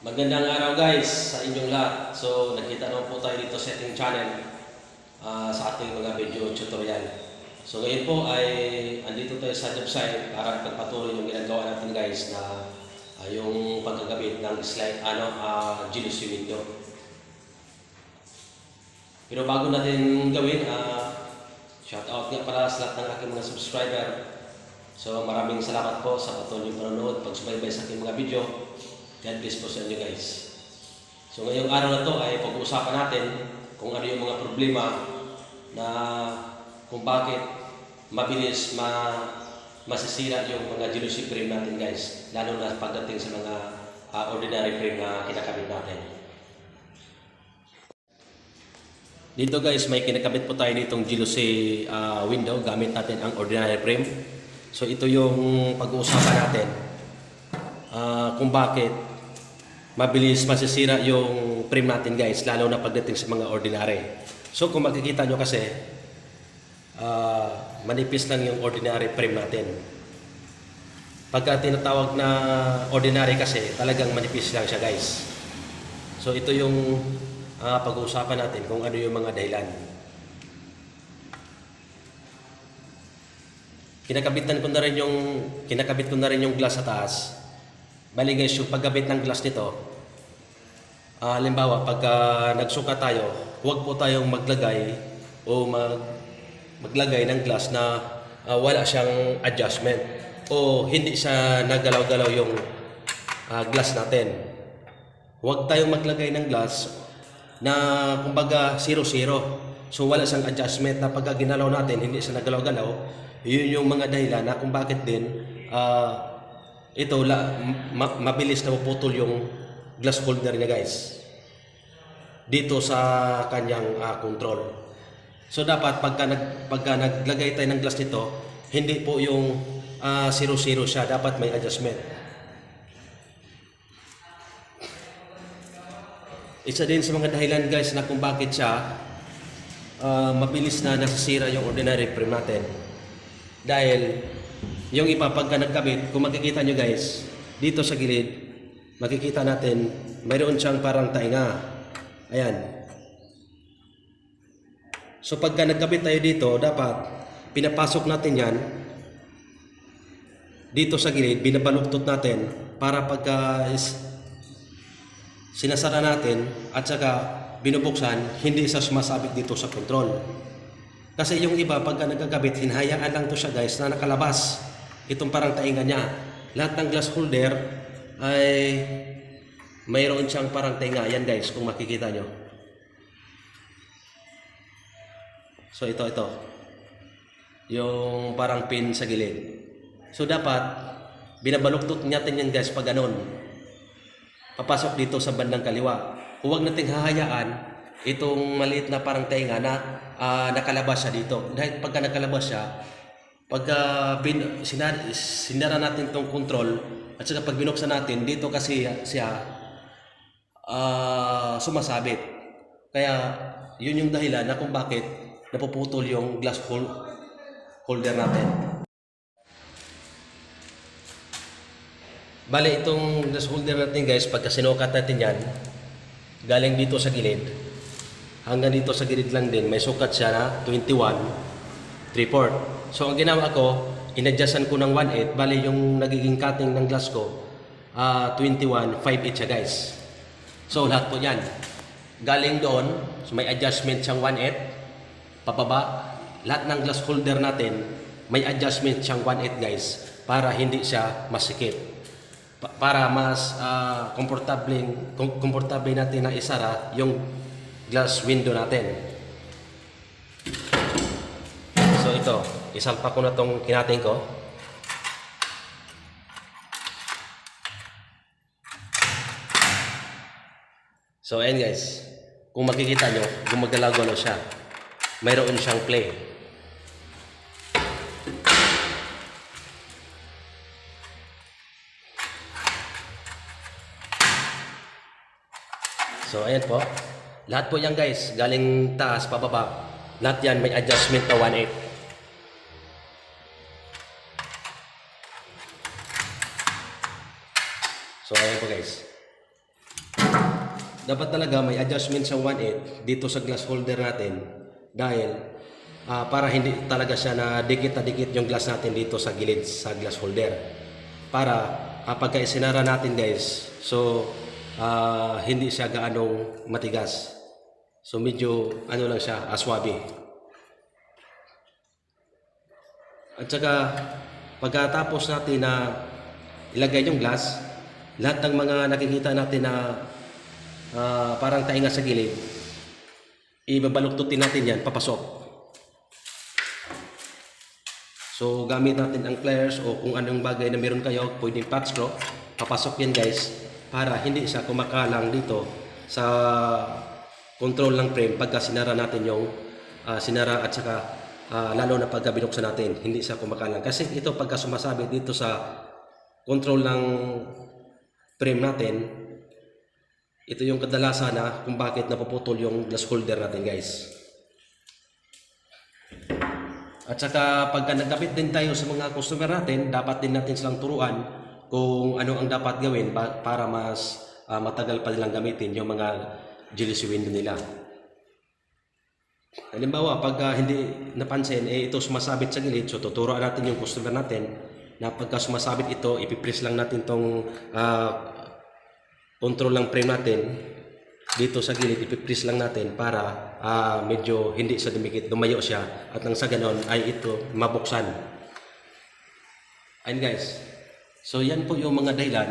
Magandang araw guys sa inyong lahat. So nakita naman po tayo dito sa ating channel ah, sa ating mga video tutorial. So ngayon po ay andito tayo sa job site para ipagpatuloy yung ginagawa natin guys na ah, yung pagkagabit ng slide ano uh, Genius window. Pero bago natin gawin, ah, shout out nga pala sa lahat ng aking mga subscriber. So maraming salamat po sa patuloy panonood, pagsubaybay sa aking mga video. God bless po sa inyo guys. So ngayong araw na to ay pag-uusapan natin kung ano yung mga problema na kung bakit mabilis ma masisira yung mga jealousy frame natin guys. Lalo na pagdating sa mga ah, ordinary frame na kinakabit natin. Dito guys, may kinakabit po tayo ditong jealousy ah, window gamit natin ang ordinary frame. So ito yung pag-uusapan natin ah, kung bakit mabilis masisira yung frame natin guys, lalo na pagdating sa mga ordinary. So kung makikita nyo kasi, ah, manipis lang yung ordinary frame natin. Pagka tinatawag na ordinary kasi, talagang manipis lang siya guys. So ito yung ah, pag-uusapan natin kung ano yung mga dahilan. Kinakabitan ko na rin yung kinakabit ko na rin yung glass sa taas. Bali guys, yung pagkabit ng glass nito, ah halimbawa pagka nagsuka tayo, huwag po tayong maglagay o mag maglagay ng glass na ah, wala siyang adjustment o hindi siya nagalaw-galaw yung ah, glass natin. Huwag tayong maglagay ng glass na kumbaga 0-0. So wala siyang adjustment na pagka ginalaw natin, hindi siya nagalaw-galaw. Yun yung mga dahilan na kung bakit din ah, ito la, ma- mabilis na maputol yung glass holder niya guys. Dito sa kanyang ah, control. So dapat pagka, nag, pagka naglagay tayo ng glass nito, hindi po yung ah, 0-0 siya, dapat may adjustment. Isa din sa mga dahilan guys na kung bakit siya ah, mabilis na nasisira yung ordinary frame natin. Dahil yung iba pagka nagkabit, kung makikita nyo guys, dito sa gilid, makikita natin mayroon siyang parang tainga. Ayan. So pagka nagkabit tayo dito, dapat pinapasok natin yan dito sa gilid, binabaluktot natin para pagka is, sinasara natin at saka binubuksan, hindi siya sumasabit dito sa control. Kasi yung iba, pagka nagkakabit, hinahayaan lang to siya guys na nakalabas. Itong parang tainga niya. Lahat ng glass holder ay mayroon siyang parang tainga. Yan guys, kung makikita nyo. So ito, ito. Yung parang pin sa gilid. So dapat, binabaluktot natin yan guys pag ganun. Papasok dito sa bandang kaliwa. Huwag nating hahayaan itong maliit na parang tainga na ah, nakalabas siya dito. Dahil pagka nakalabas siya, pagka bin, sinar, sinara natin itong control at saka pag binuksan natin, dito kasi siya ah, sumasabit. Kaya yun yung dahilan na kung bakit napuputol yung glass hol- holder natin. Bale, itong glass holder natin guys, pagka sinukat natin yan, galing dito sa gilid, hanggang dito sa gilid lang din, may sukat siya na 21, 3-4. So, ang ginawa ko, inadjustan ko ng 1.8, bale yung nagiging cutting ng glass ko, ah 21, 5.8 siya guys. So, lahat po yan. Galing doon, so may adjustment siyang 1.8, papaba, lahat ng glass holder natin, may adjustment siyang 1.8 guys, para hindi siya masikip pa- para mas ah, komportable kom- komportable natin na isara yung glass window natin. So ito, isalpa ko na tong kinating ko. So ayan guys, kung makikita nyo, gumagalaw-galaw siya. Mayroon siyang play. So ayan po. Lahat po yan guys, galing taas pababa. Lahat yan may adjustment na 1.8. Po guys. dapat talaga may adjustment sa 1.8 dito sa glass holder natin dahil ah, para hindi talaga siya na dikit na dikit yung glass natin dito sa gilid sa glass holder. Para uh, isinara natin guys, so ah, hindi siya gaanong matigas. So medyo ano lang siya, aswabe. At saka pagkatapos natin na ilagay yung glass, lahat ng mga nakikita natin na ah, parang tainga sa gilid, ibabaluktutin natin yan, papasok. So gamit natin ang pliers o kung anong bagay na meron kayo, pwedeng patch screw, papasok yan guys para hindi siya kumakalang dito sa control ng frame pagka sinara natin yung ah, sinara at saka ah, lalo na pagka binuksan natin, hindi siya kumakalang. Kasi ito pagka sumasabit dito sa control ng frame natin, ito yung kadalasan na kung bakit napuputol yung glass holder natin guys. At saka pagka nagkapit din tayo sa mga customer natin, dapat din natin silang turuan kung ano ang dapat gawin pa- para mas ah, matagal pa nilang gamitin yung mga GLC window nila. Halimbawa, pag ah, hindi napansin, eh, ito sumasabit sa gilid, so tuturuan natin yung customer natin na pagka sumasabit ito, ipipress lang natin tong ah, control ng frame natin. Dito sa gilid, ipipress lang natin para ah, medyo hindi sa dumikit, lumayo siya. At nang sa ganon ay ito mabuksan. Ayun guys, so yan po yung mga dahilan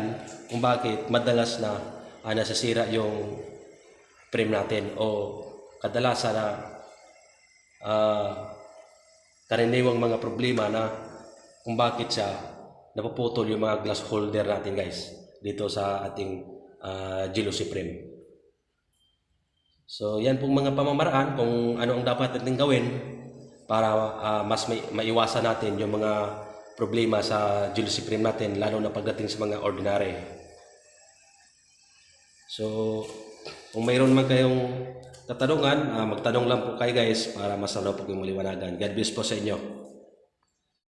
kung bakit madalas na ah, nasisira yung frame natin o kadalasan na ah, karaniwang mga problema na kung bakit siya napuputol yung mga glass holder natin guys dito sa ating uh, jealousy frame. So yan pong mga pamamaraan kung ano ang dapat natin gawin para ah, mas may, maiwasan natin yung mga problema sa jealousy frame natin lalo na pagdating sa mga ordinary. So kung mayroon man kayong katanungan, ah, magtanong lang po kayo guys para mas lalo po kayong maliwanagan. God bless po sa inyo.